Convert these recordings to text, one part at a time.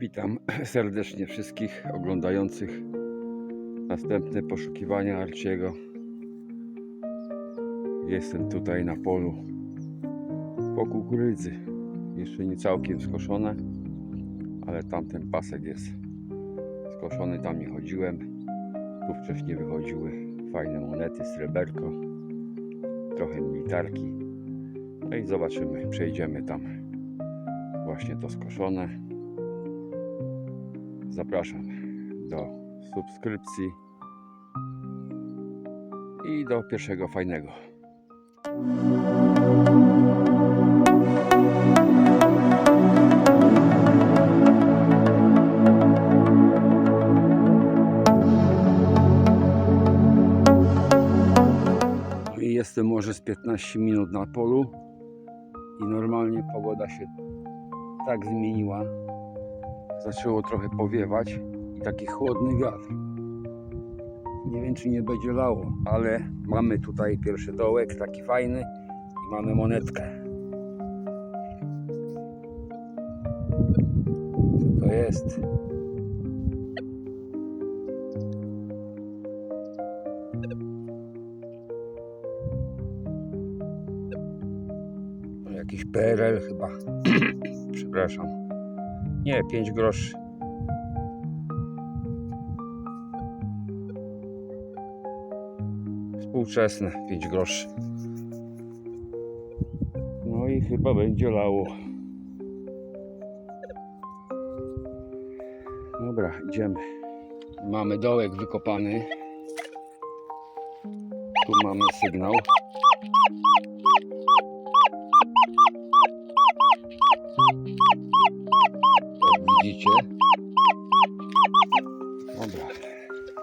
Witam serdecznie wszystkich oglądających następne poszukiwania Arciego. Jestem tutaj na polu po kukurydzy. Jeszcze nie całkiem skoszone, ale tamten pasek jest skoszony, tam nie chodziłem. Tu wcześniej wychodziły fajne monety, sreberko, trochę militarki. No i zobaczymy, przejdziemy tam właśnie to skoszone. Zapraszam do subskrypcji i do pierwszego fajnego. I jestem może z 15 minut na polu i normalnie pogoda się tak zmieniła. Zaczęło trochę powiewać i taki chłodny wiatr. Nie wiem czy nie będzie lało, ale mamy tutaj pierwszy dołek, taki fajny i mamy monetkę. Co to jest? Jakiś PRL chyba. Przepraszam. Nie, 5 groszy. Współczesne 5 groszy. No i chyba będzie lało. Dobra, idziemy. Mamy dołek wykopany. Tu mamy sygnał. Widzicie. Dobra.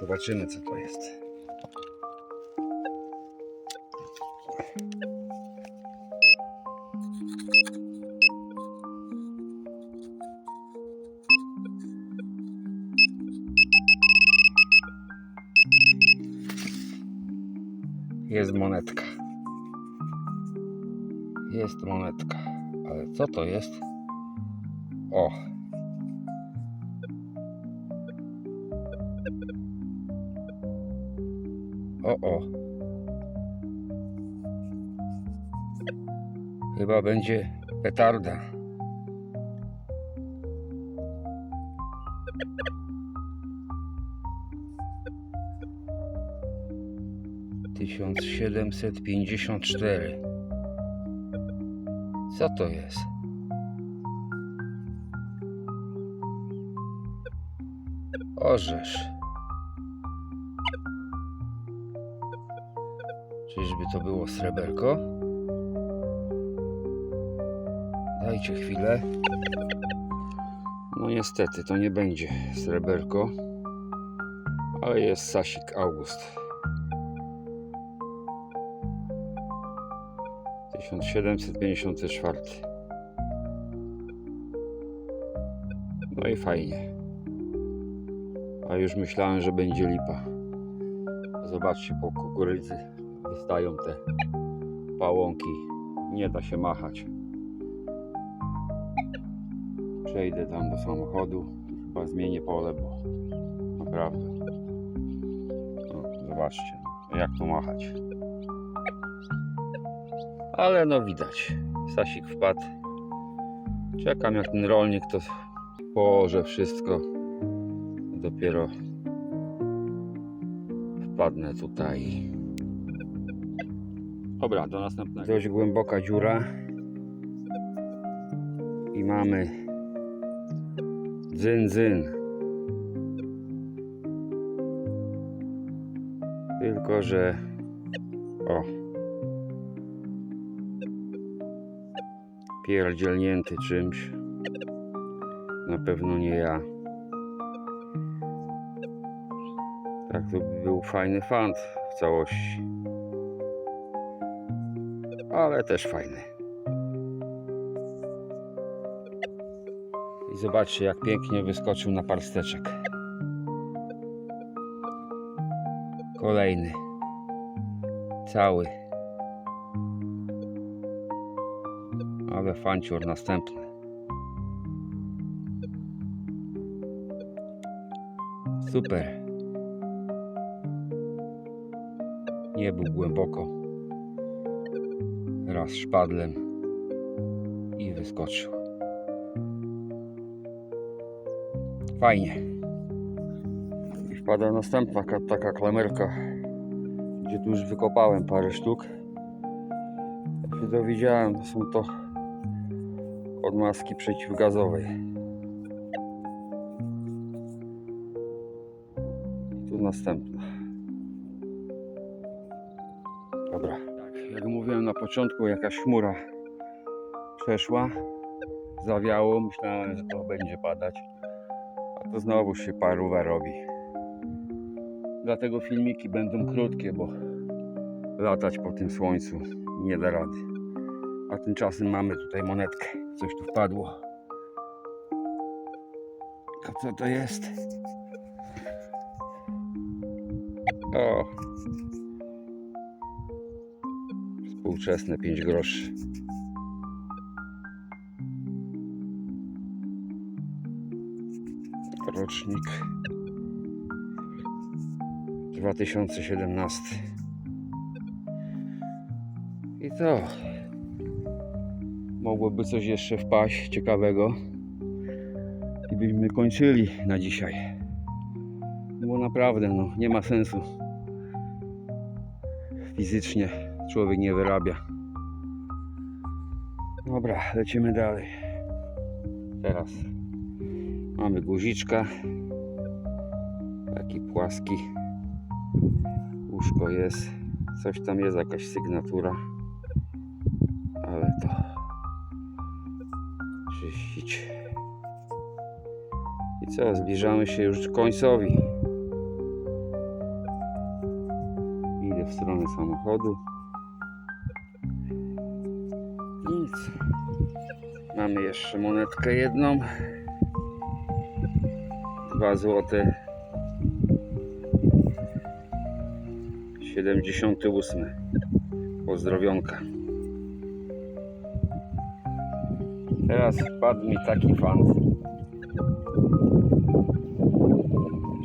Zobaczymy co to jest. Jest monetka. Jest monetka. Ale co to jest? O. O, o. Chyba będzie petarda. Tysiąc siedemset pięćdziesiąt cztery. Co to jest? Orzesz. Czyżby to było sreberko? Dajcie chwilę. No niestety, to nie będzie sreberko, ale jest Sasik August. 1754. No i fajnie. A już myślałem, że będzie lipa. Zobaczcie, po kukurydzy wystają te pałąki. Nie da się machać. Przejdę tam do samochodu. Chyba zmienię pole, bo naprawdę. No, zobaczcie, jak tu machać. Ale no widać. Sasik wpadł. Czekam jak ten rolnik to położy wszystko. Dopiero wpadnę tutaj. Dobra, do następnego. Dość głęboka dziura. I mamy dzyn dzyn. Tylko, że o pierdzielnięty czymś. Na pewno nie ja. Tak to by był fajny fant w całości. Ale też fajny. I zobaczcie jak pięknie wyskoczył na parsteczek. Kolejny. Cały. Ale fanciur następny. Super. Nie był głęboko. Raz szpadlem i wyskoczył. Fajnie. I wpada następna ka- taka klamerka, gdzie tu już wykopałem parę sztuk. Jak się dowiedziałem, to są to od maski przeciwgazowej. Tu następna. Na początku, jakaś chmura przeszła, zawiało, myślałem, że to będzie padać, a to znowu się paruwa robi. Dlatego filmiki będą krótkie, bo latać po tym słońcu nie da rady. A tymczasem mamy tutaj monetkę. Coś tu wpadło. A co to jest? O! Współczesne 5 groszy. Rocznik 2017. I to. Mogłoby coś jeszcze wpaść ciekawego. I byśmy kończyli na dzisiaj. No Bo naprawdę no, nie ma sensu. Fizycznie człowiek nie wyrabia. Dobra, lecimy dalej. Teraz mamy guziczka. Taki płaski. Łóżko jest. Coś tam jest, jakaś sygnatura. Ale to czyścić. I co, zbliżamy się już końcowi. Idę w stronę samochodu. Nic. Mamy jeszcze monetkę jedną. Dwa złote. 78. Pozdrowionka. Teraz wpadł mi taki fant,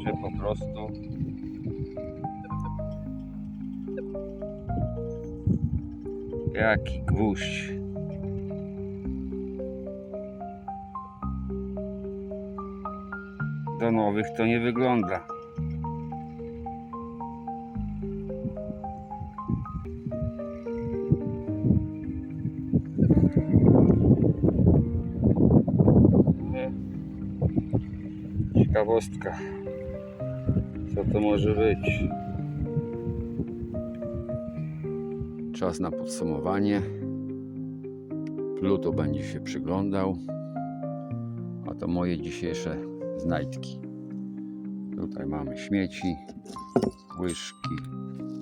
że po prostu jaki gwóźdź. Do nowych to nie wygląda. Ciekawostka. Co to może być? Czas na podsumowanie. Pluto będzie się przyglądał. A to moje dzisiejsze znajdki. Tutaj mamy śmieci, łyżki,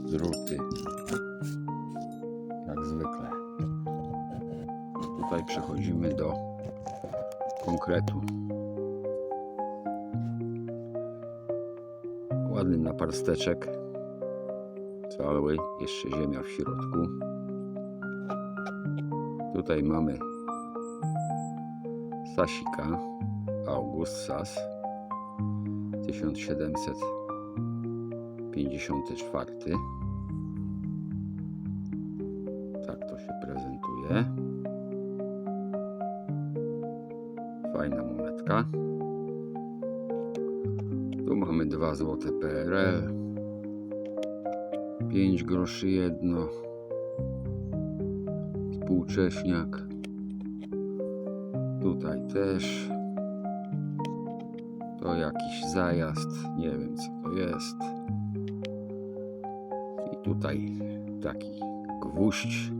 druty. Jak zwykle. Tutaj przechodzimy do konkretu. Ładny naparsteczek. Cały, jeszcze ziemia w środku. Tutaj mamy Sasika, August Sas, 1754. Tak to się prezentuje. Fajna monetka. Tu mamy dwa złote PRL. 5 groszy jedno. Współcześniak. Tutaj też. To jakiś zajazd. Nie wiem co to jest. I tutaj taki gwóźdź.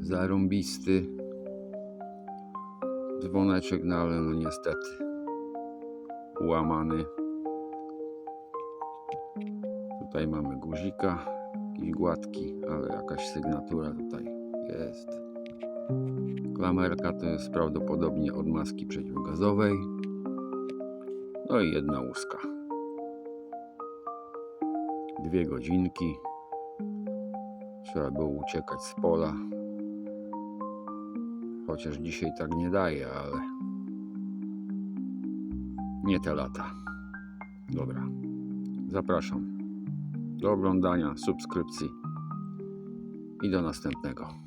Zarąbisty. Dzwoneczek, no ale no niestety. Łamany. Tutaj mamy guzika, jakiś gładki, ale jakaś sygnatura tutaj jest. Klamerka to jest prawdopodobnie od maski przeciwgazowej. No i jedna łuska. Dwie godzinki. Trzeba było uciekać z pola. Chociaż dzisiaj tak nie daje, ale nie te lata. Dobra. Zapraszam do oglądania, subskrypcji i do następnego.